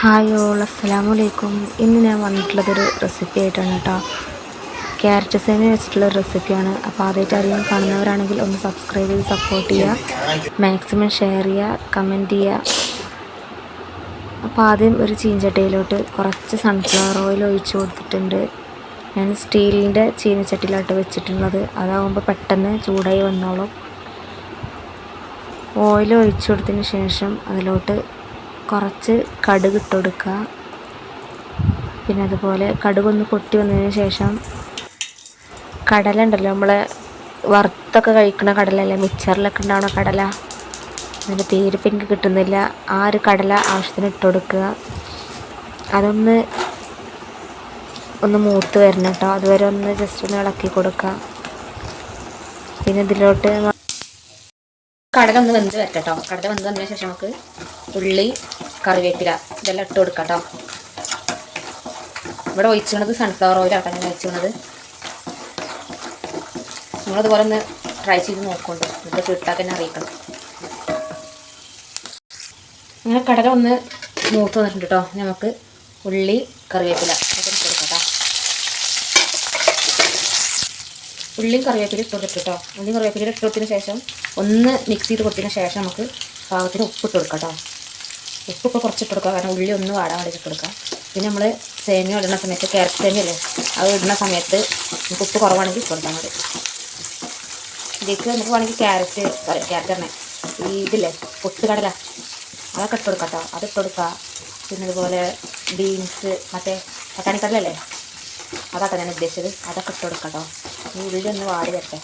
Hi all അസ്സലാമു അലൈക്കും. ഇന്ന് ഞാൻ വന്നിട്ടുള്ളതൊരു റെസിപ്പി ആയിട്ടാണ് കേട്ടോ ക്യാരറ്റ് സേന വെച്ചിട്ടുള്ള റെസിപ്പിയാണ് അപ്പോൾ ആദ്യമായിട്ട് അറിയാൻ കാണുന്നവരാണെങ്കിൽ ഒന്ന് സബ്സ്ക്രൈബ് ചെയ്ത് സപ്പോർട്ട് ചെയ്യുക മാക്സിമം ഷെയർ ചെയ്യുക കമന്റ് ചെയ്യുക അപ്പോൾ ആദ്യം ഒരു ചീഞ്ചട്ടിയിലോട്ട് കുറച്ച് സൺഫ്ലവർ ഓയിൽ ഒഴിച്ചു കൊടുത്തിട്ടുണ്ട്. ഞാൻ സ്റ്റീലിന്റെ ചീനച്ചട്ടിയിലോട്ട് വെച്ചിട്ടുള്ളത്. അതാകുമ്പോൾ പെട്ടെന്ന് ചൂടായി വന്നോളും. ഓയിൽ ഒഴിച്ചു കൊടുത്തതിന് ശേഷം അതിലോട്ട് കുറച്ച് കടുക് ഇട്ട് കൊടുക്കുക. പിന്നെ അതുപോലെ കടുകൊന്ന് പൊട്ടി വന്നതിന് ശേഷം കടല ഉണ്ടല്ലോ നമ്മൾ വറുത്തൊക്കെ കഴിക്കുന്ന കടലല്ലേ മിക്സറിലൊക്കെ ഉണ്ടാവുന്ന കടല. അതിന്റെ പേരിപ്പം എനിക്ക് കിട്ടുന്നില്ല. ആ ഒരു കടല ആവശ്യത്തിന് ഇട്ട് കൊടുക്കുക. അതൊന്ന് ഒന്ന് മൂത്ത് വരണം കേട്ടോ. അതുവരെ ഒന്ന് ജസ്റ്റ് ഒന്ന് ഇളക്കി കൊടുക്കുക. പിന്നെ ഇതിലോട്ട് കടല ഒന്ന് വെന്ത് വരട്ടെ കേട്ടോ. കടല വെന്ത് വന്നതിന് ശേഷം നമുക്ക് ഉള്ളി കറിവേപ്പില ഇതെല്ലാം ഇട്ട് കൊടുക്കാം കേട്ടോ ഇവിടെ ഒഴിച്ചത് സൺഫ്ലവർ ഓയിലാട്ടോ ഞാൻ ഒഴിച്ചത് നിങ്ങളതുപോലെ ഒന്ന് ട്രൈ ചെയ്ത് നോക്കുന്നുണ്ട് എന്നിട്ട് ഇട്ടാൽ തന്നെ അറിയിക്കണം അങ്ങനെ കടല ഒന്ന് മൂത്ത് വന്നിട്ടുണ്ട് കേട്ടോ നമുക്ക് ഉള്ളി കറിവേപ്പില ഇട്ട് കൊടുക്കാം ഉള്ളിയും കറിവേപ്പില ഇട്ട് കൊടുത്തിട്ട് കേട്ടോ ഉള്ളിയും കറിവേപ്പില ഇട്ട് കൊടുത്തതിന് ശേഷം ഒന്ന് മിക്സ് ചെയ്ത് കൊടുത്തതിന് ശേഷം നമുക്ക് പാകത്തിന് ഉപ്പിട്ട് കൊടുക്കാം കേട്ടോ ഉപ്പൊക്കെ കുറച്ചിട്ട് കൊടുക്കുക കാരണം ഉള്ളി ഒന്ന് വാടാൻ വേണ്ടിയിട്ട് കൊടുക്കുക പിന്നെ നമ്മൾ സേമിയ ഇടുന്ന സമയത്ത് ക്യാരറ്റ് സേമിയ അല്ലേ അത് ഇടുന്ന സമയത്ത് നമുക്ക് ഉപ്പ് കുറവാണെങ്കിൽ കൊടുത്താൽ മതി. ഇതിലേക്ക് നമുക്ക് വേണമെങ്കിൽ ക്യാരറ്റ് ക്യാരറ്റ് തന്നെ ഈ ഇതില്ലേ പൊട്ടുകടല. അതൊക്കെ ഇട്ട് കൊടുക്കാം കേട്ടോ. അത് ഇട്ട് കൊടുക്കുക. പിന്നെ അതുപോലെ ബീൻസ് മറ്റേ പട്ടാണിക്കടലല്ലേ? അതാട്ടോ ഞാൻ ഉദ്ദേശിച്ചത്. അതൊക്കെ ഇട്ട് കൊടുക്കാം കേട്ടോ. ഈ ഉള്ളി ഒന്ന് വാടി വരട്ടെ.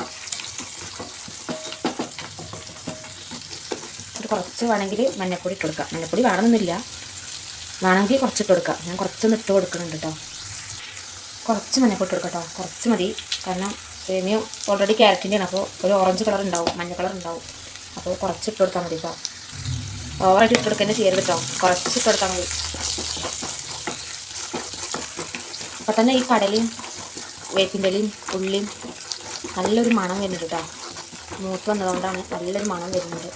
കുറച്ച് വേണമെങ്കിൽ മഞ്ഞൾപ്പൊടി ഇട്ട് കൊടുക്കാം. മഞ്ഞൾപ്പൊടി വേണമെന്നില്ല. വേണമെങ്കിൽ കുറച്ചിട്ട് കൊടുക്കാം. ഞാൻ കുറച്ചൊന്ന് ഇട്ട് കൊടുക്കുന്നുണ്ട് കേട്ടോ കുറച്ച് മഞ്ഞൾപ്പൊടി കൊടുക്കാം കേട്ടോ കുറച്ച് മതി. കാരണം സേമിയ ഓൾറെഡി ക്യാരറ്റിന്റെയാണ് അപ്പോൾ ഒരു ഓറഞ്ച് കളർ ഉണ്ടാവും. മഞ്ഞ കളർ ഉണ്ടാവും. അപ്പോൾ കുറച്ച് ഇട്ട് കൊടുത്താൽ മതി കേട്ടോ ഓവറായിട്ട് ഇട്ട് കൊടുക്കുന്നത് ചെയ്യരുത് കേട്ടോ കുറച്ച് ഇട്ട് കൊടുത്താൽ മതി. അപ്പോൾ തന്നെ ഈ കടലയും വേപ്പിന്റെ ഇലയും ഉള്ളിയും നല്ലൊരു മണം വരുന്നുണ്ട് കേട്ടോ മൂത്ത് വന്നതുകൊണ്ടാണ് നല്ലൊരു മണം വരുന്നത്.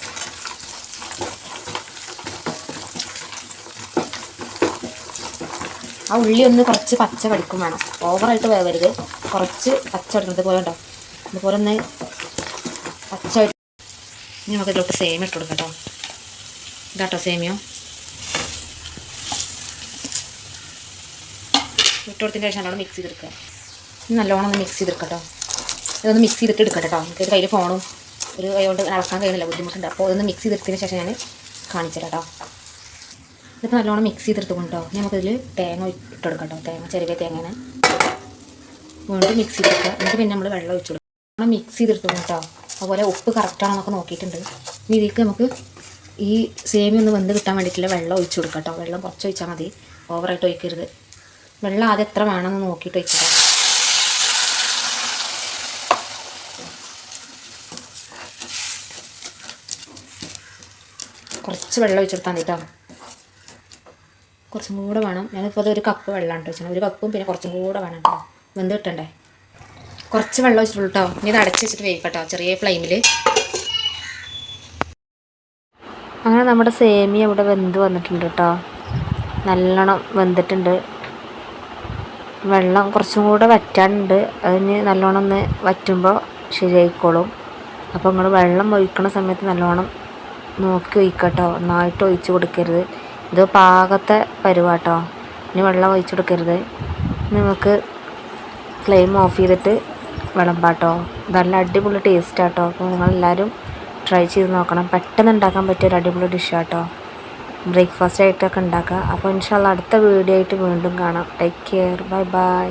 ആ ഉള്ളി ഒന്ന് കുറച്ച് പച്ച കടിക്കും വേണം. ഓവറായിട്ട് വേവരുത്. കുറച്ച് പച്ച കടിക്കുന്നത് പോലെ ഉണ്ടോ അതുപോലെ ഒന്ന് പച്ച ഇനി നമുക്ക് ഇതിലോട്ട് സേമിയ ഇട്ട് കൊടുക്കാം കേട്ടോ. ഇതാട്ടോ സേമിയോ. ഇട്ട് കൊടുത്തതിന് ശേഷം നല്ലോണം മിക്സ് ചെയ്തെടുക്കുക. നല്ലോണം ഒന്ന് മിക്സ് ചെയ്തെടുക്കട്ടോ കേട്ടോ. ഇതൊന്ന് മിക്സ് ചെയ്തിട്ട് എടുക്കാം കേട്ടോ. എനിക്ക് കയ്യിൽ ഫോണും ഒരു കൈ കൊണ്ട് അളക്കാൻ കഴിയുന്നില്ല. ബുദ്ധിമുട്ടുണ്ട്. അപ്പോൾ ഇതൊന്ന് മിക്സ് ചെയ്തെടുത്തതിന് ശേഷം ഞാൻ കാണിച്ചു ഇതിപ്പോൾ നല്ലോണം മിക്സ് ചെയ്തെടുത്ത് കൊണ്ടോ നമുക്കിതിൽ തേങ്ങ ഇട്ടെടുക്കാം കേട്ടോ തേങ്ങ ചെറിയ തേങ്ങനെ. വീണ്ടും മിക്സ് ചെയ്തെടുക്കുക. എന്നിട്ട് പിന്നെ നമ്മൾ വെള്ളം ഒഴിച്ചു കൊടുക്കുക. മിക്സ് ചെയ്തെടുത്തുകൊണ്ട്. കേട്ടോ അതുപോലെ ഉപ്പ് കറക്റ്റാണോ എന്നൊക്കെ നോക്കിയിട്ടുണ്ട്. ഇനി ഇതിലേക്ക് നമുക്ക് ഈ സേമി ഒന്ന് വെന്ത് കിട്ടാൻ വേണ്ടിയിട്ടുള്ള വെള്ളം ഒഴിച്ചു കൊടുക്കാം വെള്ളം കുറച്ച് ഒഴിച്ചാൽ മതി. ഓവറായിട്ട് ഒഴിക്കരുത്. വെള്ളം ആദ്യം എത്ര വേണമെന്ന് നോക്കിയിട്ട് ഒഴിക്കുക കുറച്ച് വെള്ളം ഒഴിച്ചെടുത്താൽ മതി കേട്ടോ കുറച്ചും കൂടെ വേണം. ഞാനിപ്പോൾ അത് ഒരു കപ്പ് വെള്ളം കേട്ടോ ഒരു കപ്പും പിന്നെ കുറച്ചും കൂടെ വേണം കേട്ടോ വെന്ത് കിട്ടണ്ടേ? കുറച്ച് വെള്ളം വെച്ചിട്ടുള്ളൂ കേട്ടോ ഇനി ഇത് അടച്ച് വെച്ചിട്ട് വേവിക്കട്ടോ ചെറിയ ഫ്ലെയിമിൽ അങ്ങനെ നമ്മുടെ സേമിയ ഇവിടെ വെന്ത് വന്നിട്ടുണ്ട് കേട്ടോ നല്ലോണം വെന്തിട്ടുണ്ട്. വെള്ളം കുറച്ചും കൂടെ വറ്റാനുണ്ട്. അതിന് നല്ലോണം ഒന്ന് വറ്റുമ്പോൾ ശരിയായിക്കോളും. അപ്പോൾ നിങ്ങൾ വെള്ളം ഒഴിക്കണ സമയത്ത് നല്ലോണം നോക്കി ഒഴിക്കട്ടോ നന്നായിട്ട് ഒഴിച്ച് കൊടുക്കരുത്. ഇത് പാകത്തെ പരുവാട്ടോ. ഇനി വെള്ളം ഒഴിച്ചു കൊടുക്കരുത് നമുക്ക് ഫ്ലെയിം ഓഫ് ചെയ്തിട്ട് വിളമ്പാട്ടോ. നല്ല അടിപൊളി ടേസ്റ്റ് ആട്ടോ. അപ്പോൾ നിങ്ങളെല്ലാവരും ട്രൈ ചെയ്ത് നോക്കണം. പെട്ടെന്ന് ഉണ്ടാക്കാൻ പറ്റിയ ഒരു അടിപൊളി ആട്ടോ. ബ്രേക്ക്ഫാസ്റ്റ് ആയിട്ടൊക്കെ ഉണ്ടാക്കുക അപ്പോൾ ഇൻഷാല്ല അടുത്ത വീഡിയോ ആയിട്ട് വീണ്ടും കാണാം. Take care bye bye